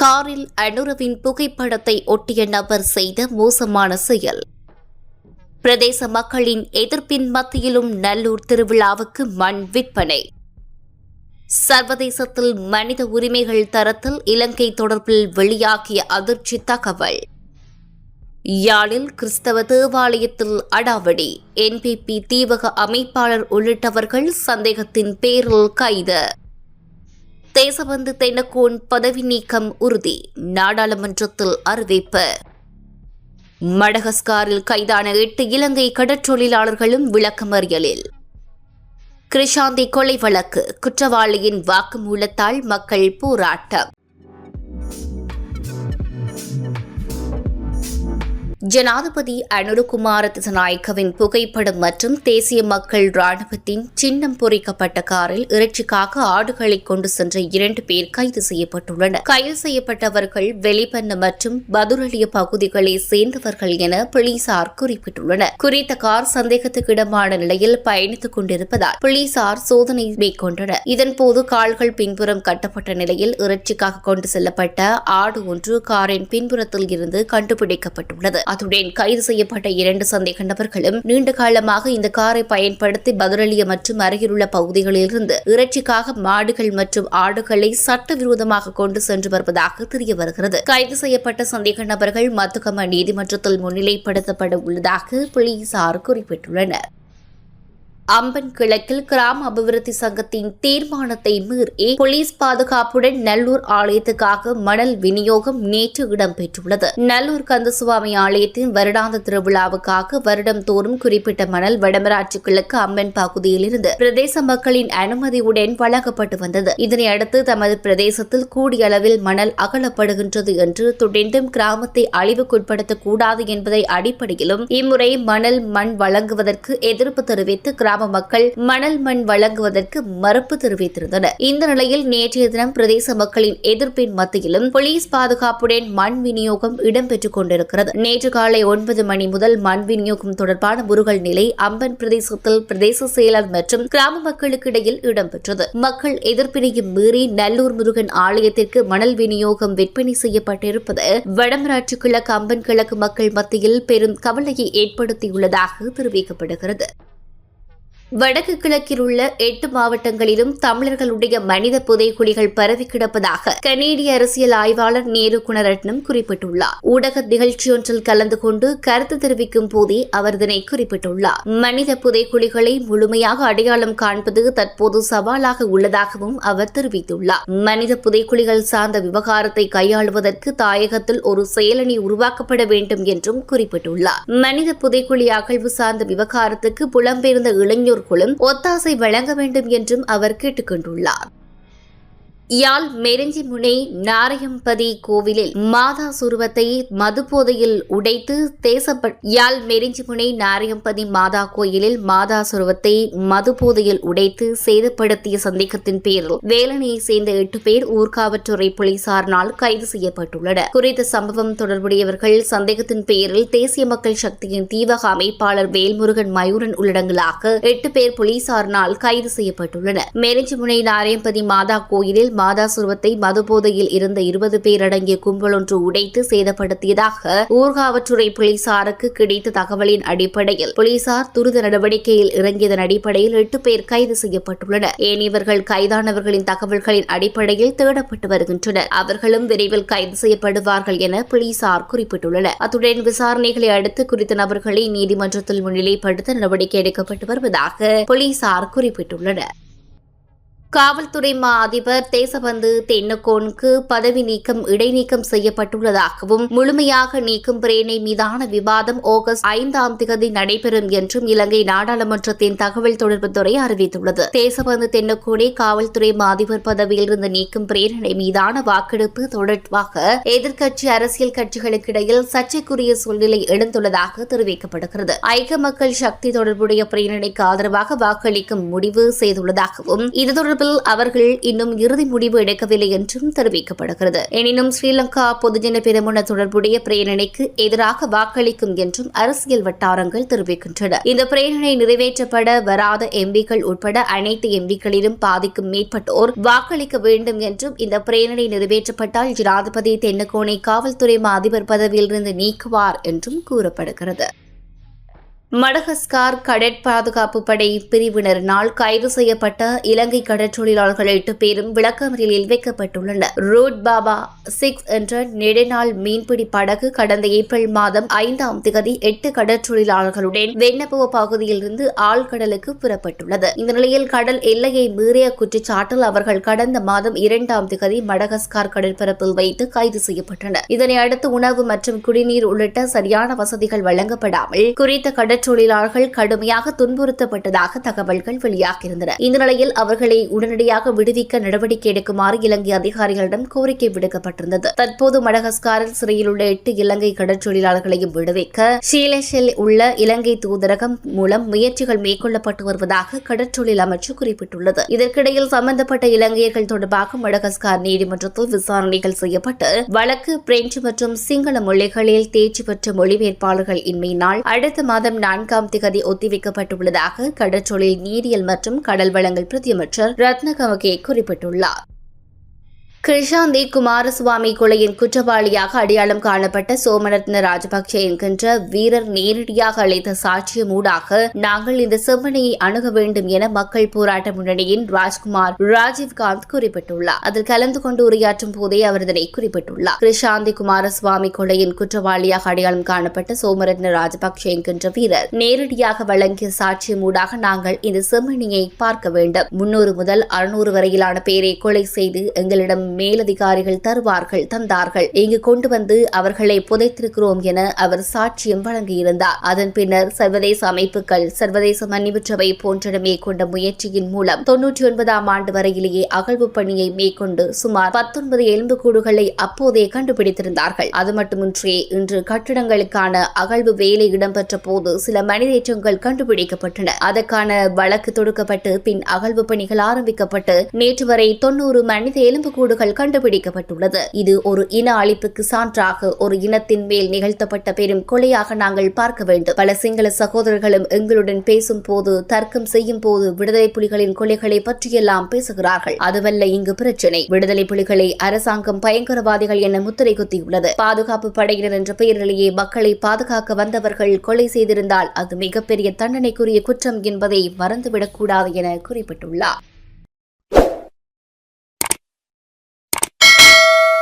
காரில் அனுரவின் புகைப்படத்தை ஒட்டிய நபர் செய்த மோசமான செயல். பிரதேச மக்களின் எதிர்ப்பின் மத்தியிலும் நல்லூர் திருவிழாவுக்கு மண் விற்பனை. சர்வதேசத்தில் மனித உரிமைகள் தரத்தில் இலங்கை தொடர்பில் வெளியாகிய அதிர்ச்சி தகவல். யாழில் கிறிஸ்தவ தேவாலயத்தில் அடாவடி என்பிபி தீவக அமைப்பாளர் உள்ளிட்டவர்கள் சந்தேகத்தின் பேரில் கைது. தேசபந்து தென்னக்கோன் பதவி நீக்கம் உறுதி. நாடாளுமன்றத்தில் அறிவிப்பு. மடகஸ்காரில் கைதான எட்டு இலங்கை கடற்றொழிலாளர்களும் விளக்கமறியலில். கிருஷாந்தி கொலை வழக்கு. குற்றவாளியின் வாக்குமூலத்தால் மக்கள் போராட்டம். ஜனாதிபதி அனுருகுமார திசநாயக்கவின் புகைப்படம் மற்றும் தேசிய மக்கள் ராணுவத்தின் சின்னம் பொறிக்கப்பட்ட காரில் இறைச்சிக்காக ஆடுகளை கொண்டு சென்ற இரண்டு பேர் கைது செய்யப்பட்டுள்ளனர். கைது செய்யப்பட்டவர்கள் வெளிப்பண்ண மற்றும் பதுரலிய பகுதிகளை சேர்ந்தவர்கள் என போலீசார் குறிப்பிட்டுள்ளனர். குறித்த கார் சந்தேகத்துக்கிடமான நிலையில் பயணித்துக் கொண்டிருப்பதால் போலீசார் சோதனை மேற்கொண்டனர். இதன்போது கால்கள் பின்புறம் கட்டப்பட்ட நிலையில் இறைச்சிக்காக கொண்டு செல்லப்பட்ட ஆடு ஒன்று காரின் பின்புறத்தில் இருந்து கண்டுபிடிக்கப்பட்டுள்ளது. அத்துடன் கைது செய்யப்பட்ட இரண்டு சந்தேக நபர்களும் நீண்ட காலமாக இந்த காரை பயன்படுத்தி பதுரலிய மற்றும் அருகிலுள்ள பகுதிகளிலிருந்து இறைச்சிக்காக மாடுகள் மற்றும் ஆடுகளை சட்டவிரோதமாக கொண்டு சென்று வருவதாக தெரிய வருகிறது. கைது செய்யப்பட்ட சந்தேக நபர்கள் மத்துக்கம நீதிமன்றத்தில் முன்னிலைப்படுத்தப்பட உள்ளதாக போலீசார் குறிப்பிட்டுள்ளனர். அம்பன் கிழக்கில் கிராம அபிவிருத்தி சங்கத்தின் தீர்மானத்தை மீறி போலீஸ் பாதுகாப்புடன் நல்லூர் ஆலயத்துக்காக மணல் விநியோகம் நேற்று இடம்பெற்றுள்ளது. நல்லூர் கந்தசுவாமி ஆலயத்தின் வருடாந்த திருவிழாவுக்காக வருடம் தோறும் குறிப்பிட்ட மணல் வடமராட்சி கிழக்கு அம்பன் பகுதியிலிருந்து பிரதேச மக்களின் அனுமதியுடன் வழங்கப்பட்டு வந்தது. இதனை அடுத்து தமது பிரதேசத்தில் கூடிய அளவில் மணல் அகலப்படுகின்றது என்று தொடர்ந்தும் கிராமத்தை அழிவுக்குட்படுத்தக்கூடாது என்பதை அடிப்படையிலும் இம்முறை மணல் மண் வழங்குவதற்கு எதிர்ப்பு தெரிவித்து கிராம கிராம மக்கள் மணல் மண் வழங்குவதற்கு மறுப்பு தெரிவித்திருந்தனர். இந்த நிலையில் நேற்றைய தினம் பிரதேச மக்களின் எதிர்ப்பின் மத்தியிலும் போலீஸ் பாதுகாப்புடன் மண் விநியோகம் இடம்பெற்றுக் கொண்டிருக்கிறது. நேற்று காலை ஒன்பது மணி முதல் மண் விநியோகம் தொடர்பான முருகல் நிலை அம்பன் பிரதேசத்தில் பிரதேச செயலர் மற்றும் கிராம மக்களுக்கு இடையில் இடம்பெற்றது. மக்கள் எதிர்ப்பினையும் மீறி நல்லூர் முருகன் ஆலயத்திற்கு மணல் விநியோகம் விற்பனை செய்யப்பட்டிருப்பது வடமராட்சி கிழக்கு அம்பன் கிழக்கு மக்கள் மத்தியில் பெரும் கவலையை ஏற்படுத்தியுள்ளதாக தெரிவிக்கப்படுகிறது. வடக்கு கிழக்கில் உள்ள எட்டு மாவட்டங்களிலும் தமிழர்களுடைய மனித புதைக்குழிகள் பரவி கிடப்பதாக கனேடிய அரசியல் ஆய்வாளர் நேரு குணரட்னம் குறிப்பிட்டுள்ளார். ஊடக நிகழ்ச்சியொன்றில் கலந்து கொண்டு கருத்து தெரிவிக்கும் போதே அவர் இதனை குறிப்பிட்டுள்ளார். மனித புதைக்குழிகளை முழுமையாக அடையாளம் காண்பது தற்போது சவாலாக உள்ளதாகவும் அவர் தெரிவித்துள்ளார். மனித புதைக்குழிகள் சார்ந்த விவகாரத்தை கையாளுவதற்கு தாயகத்தில் ஒரு செயலணி உருவாக்கப்பட வேண்டும் என்றும் குறிப்பிட்டுள்ளார். மனித புதைக்குழி அகழ்வு சார்ந்த விவகாரத்துக்கு புலம்பெயர்ந்த இளைஞர் குழும் ஒத்தாசை வழங்க வேண்டும் என்றும் அவர் கேட்டுக்கொண்டுள்ளார். யாழ் மெருஞ்சிமுனை நாரையம்பதி கோவிலில் மாதா சுருவத்தை மதுபோதையில் உடைத்து தேசப்பட் யாழ் மெருஞ்சிமுனை நாரையம்பதி மாதா கோயிலில் மாதா சுருவத்தை மதுபோதையில் உடைத்து சேதப்படுத்திய சந்தேகத்தின் பேரில் வேலனையை சேர்ந்த எட்டு பேர் ஊர்காவற்றுறை போலீசாரினால் கைது செய்யப்பட்டுள்ளனர். குறித்த சம்பவம் தொடர்புடையவர்கள் சந்தேகத்தின் பேரில் தேசிய மக்கள் சக்தியின் தீவக அமைப்பாளர் வேல்முருகன் மயூரன் உள்ளடங்கலாக எட்டு பேர் போலீசாரினால் கைது செய்யப்பட்டுள்ளனர். மெரிஞ்சிமுனை நாரையம்பதி மாதா கோயிலில் மாதா சுருவத்தை மதுபோதையில் இருந்த இருபது பேர் அடங்கிய கும்பலொன்று உடைத்து சேதப்படுத்தியதாக ஊர்காவற்றுறை போலீசாருக்கு கிடைத்த தகவலின் அடிப்படையில் போலீசார் துரித நடவடிக்கையில் இறங்கியதன் அடிப்படையில் எட்டு பேர் கைது செய்யப்பட்டுள்ளனர். ஏனியவர்கள் கைதானவர்களின் தகவல்களின் அடிப்படையில் தேடப்பட்டு வருகின்றனர்? அவர்களும் விரைவில் கைது செய்யப்படுவார்கள் என போலீசார் குறிப்பிட்டுள்ளனர். அத்துடன் விசாரணைகளை அடுத்து குறித்த நபர்களை நீதிமன்றத்தில் முன்னிலைப்படுத்த நடவடிக்கை எடுக்கப்பட்டு வருவதாக போலீசார் குறிப்பிட்டுள்ளனர். காவல்துறை மா அதிபர் தேசபந்து தென்னக்கோனுக்கு பதவி நீக்கம் இடைநீக்கம் செய்யப்பட்டுள்ளதாகவும் முழுமையாக நீக்கும் பிரேனை மீதான விவாதம் ஆகஸ்ட் ஐந்தாம் தேதி நடைபெறும் என்றும் இலங்கை நாடாளுமன்றத்தின் தகவல் தொடர்புத்துறை அறிவித்துள்ளது. தேசபந்து தென்னக்கோனை காவல்துறை மா அதிபர் பதவியிலிருந்து நீக்கும் பிரேரணை மீதான வாக்கெடுப்பு தொடர்பாக எதிர்க்கட்சி அரசியல் கட்சிகளுக்கிடையில் சர்ச்சைக்குரிய சூழ்நிலை எழுந்துள்ளதாக தெரிவிக்கப்படுகிறது. ஐக்கிய மக்கள் சக்தி தொடர்புடைய பிரேரணைக்கு ஆதரவாக வாக்களிக்கும் முடிவு செய்துள்ளதாகவும் இது தொடர்பில் அவர்கள் இன்னும் இறுதி முடிவு எடுக்கவில்லை என்றும் தெரிவிக்கப்படுகிறது. எனினும் ஸ்ரீலங்கா பொதுஜன பெருமுன தொடர்புடைய பிரேரணைக்கு எதிராக வாக்களிக்கும் என்றும் அரசியல் வட்டாரங்கள் தெரிவிக்கின்றன. இந்த பிரேரணை நிறைவேற்றப்பட வராத எம்பிக்கள் உட்பட அனைத்து எம்பிக்களிலும் பாதிக்கும் மேற்பட்டோர் வாக்களிக்க வேண்டும் என்றும் இந்த பிரேரணை நிறைவேற்றப்பட்டால் ஜனாதிபதி தென்னகோனை காவல்துறை அதிபர் பதவியிலிருந்து நீக்குவார் என்றும் கூறப்படுகிறது. மடகஸ்கார் கடற் பாதுகாப்பு படை பிரிவினரினால் கைது செய்யப்பட்ட இலங்கை கடற்றொழிலாளர்கள் எட்டு பேரும் விளக்கமறியலில் வைக்கப்பட்டுள்ளனர். ரூட் பாபா சிக்ஸ் என்ற நெடுநாள் மீன்பிடி படகு கடந்த ஏப்ரல் மாதம் ஐந்தாம் திகதி எட்டு கடற்றொழிலாளர்களுடன் வெண்ணப்புவ பகுதியிலிருந்து ஆழ்கடலுக்கு புறப்பட்டுள்ளது. இந்த நிலையில் கடல் எல்லையை மீறிய குற்றச்சாட்டில் அவர்கள் கடந்த மாதம் இரண்டாம் திகதி மடகஸ்கார் கடற்பரப்பில் வைத்து கைது செய்யப்பட்டனர். இதனை அடுத்து உணவு மற்றும் குடிநீர் உள்ளிட்ட சரியான வசதிகள் வழங்கப்படாமல் குறித்த கடற் தொழிலாளர்கள் கடுமையாக துன்புறுத்தப்பட்டதாக தகவல்கள் வெளியாகியிருந்தன. இந்த நிலையில் அவர்களை உடனடியாக விடுவிக்க நடவடிக்கை எடுக்குமாறு இலங்கை அதிகாரிகளிடம் கோரிக்கை விடுக்கப்பட்டிருந்தது. தற்போது மடகஸ்காரில் சிறையில் உள்ள எட்டு இலங்கை கடற்றொழிலாளர்களையும் விடுவிக்க ஷீலேஷில் உள்ள இலங்கை தூதரகம் மூலம் முயற்சிகள் மேற்கொள்ளப்பட்டு வருவதாக கடற்றொழில் அமைச்சு குறிப்பிட்டுள்ளது. இதற்கிடையில் சம்பந்தப்பட்ட இலங்கையர்கள் தொடர்பாக மடகஸ்கார் நீதிமன்றத்தில் விசாரணைகள் செய்யப்பட்டு வழக்கு பிரெஞ்சு மற்றும் சிங்கள மொழிகளில் தேர்ச்சி பெற்ற மொழிபெயர்ப்பாளர்கள் இன்மையினால் அடுத்த மாதம் நான்காம் திகதி ஒத்திவைக்கப்பட்டுள்ளதாக கடற்றொழில் நீரியல் மற்றும் கடல் வளங்கள் பிரதியமைச்சர் ரத்னகமகே குறிப்பிட்டுள்ளார். கிருஷாந்தி குமாரசுவாமி கொலையின் குற்றவாளியாக அடையாளம் காணப்பட்ட சோமரத்ன ராஜபக்சே என்கின்ற வீரர் நேரடியாக அளித்த சாட்சியம் ஊடாக நாங்கள் இந்த செவ்வனையை அணுக வேண்டும் என மக்கள் போராட்ட முன்னணியின் ராஜ்குமார் ராஜீவ்காந்த் குறிப்பிட்டுள்ளார். அதில் கலந்து கொண்டு உரையாற்றும் போதே அவர் இதனை குறிப்பிட்டுள்ளார். கிருஷாந்தி குமாரசுவாமி கொலையின் குற்றவாளியாக அடையாளம் காணப்பட்ட சோமரத்ன ராஜபக்சே என்கின்ற வீரர் நேரடியாக வழங்கிய சாட்சியம் ஊடாக நாங்கள் இந்த செம்மணியை பார்க்க வேண்டும். முன்னூறு முதல் அறுநூறு வரையிலான பேரை கொலை செய்து எங்களிடம் மேலதிகாரிகள் தருவார்கள் தந்தார்கள். இங்கு கொண்டு வந்து அவர்களை புதைத்திருக்கிறோம் என அவர் சாட்சியம் வழங்கியிருந்தார். அதன் பின்னர் சர்வதேச அமைப்புகள் சர்வதேச மன்னிவுற்றவை போன்றன மேற்கொண்ட முயற்சியின் மூலம் தொன்னூற்றி ஒன்பதாம் ஆண்டு வரையிலேயே அகழ்வு பணியை மேற்கொண்டு சுமார் பத்தொன்பது எலும்புக்கூடுகளை அப்போதே கண்டுபிடித்திருந்தார்கள். அது மட்டுமின்றி இன்று கட்டிடங்களுக்கான அகழ்வு வேலை இடம்பெற்ற போது சில மனிதேற்றங்கள் கண்டுபிடிக்கப்பட்டன. அதற்கான வழக்கு தொடுக்கப்பட்டு பின் அகழ்வு பணிகள் ஆரம்பிக்கப்பட்டு நேற்று வரை தொன்னூறு மனித எலும்புக்கூடுகள் கண்டுபிடிக்கப்பட்டுள்ளது. இது ஒரு இன அழிப்புக்கு சான்றாக ஒரு இனத்தின் மேல் நிகழ்த்தப்பட்ட பெரும் கொலையாக நாங்கள் பார்க்க வேண்டும். பல சிங்கள சகோதரர்களும் எங்களுடன் பேசும் போது தர்க்கம் செய்யும் போது விடுதலை புலிகளின் கொலைகளை பற்றியெல்லாம் பேசுகிறார்கள். அதுவல்ல இங்கு பிரச்சினை. விடுதலை புலிகளை அரசாங்கம் பயங்கரவாதிகள் என முத்திரை குத்தியுள்ளது. பாதுகாப்பு படையினர் என்ற பெயரிலேயே மக்களை பாதுகாக்க வந்தவர்கள் கொலை செய்திருந்தால் அது மிகப்பெரிய தண்டனைக்குரிய குற்றம் என்பதை மறந்துவிடக்கூடாது என குறிப்பிட்டுள்ளார்.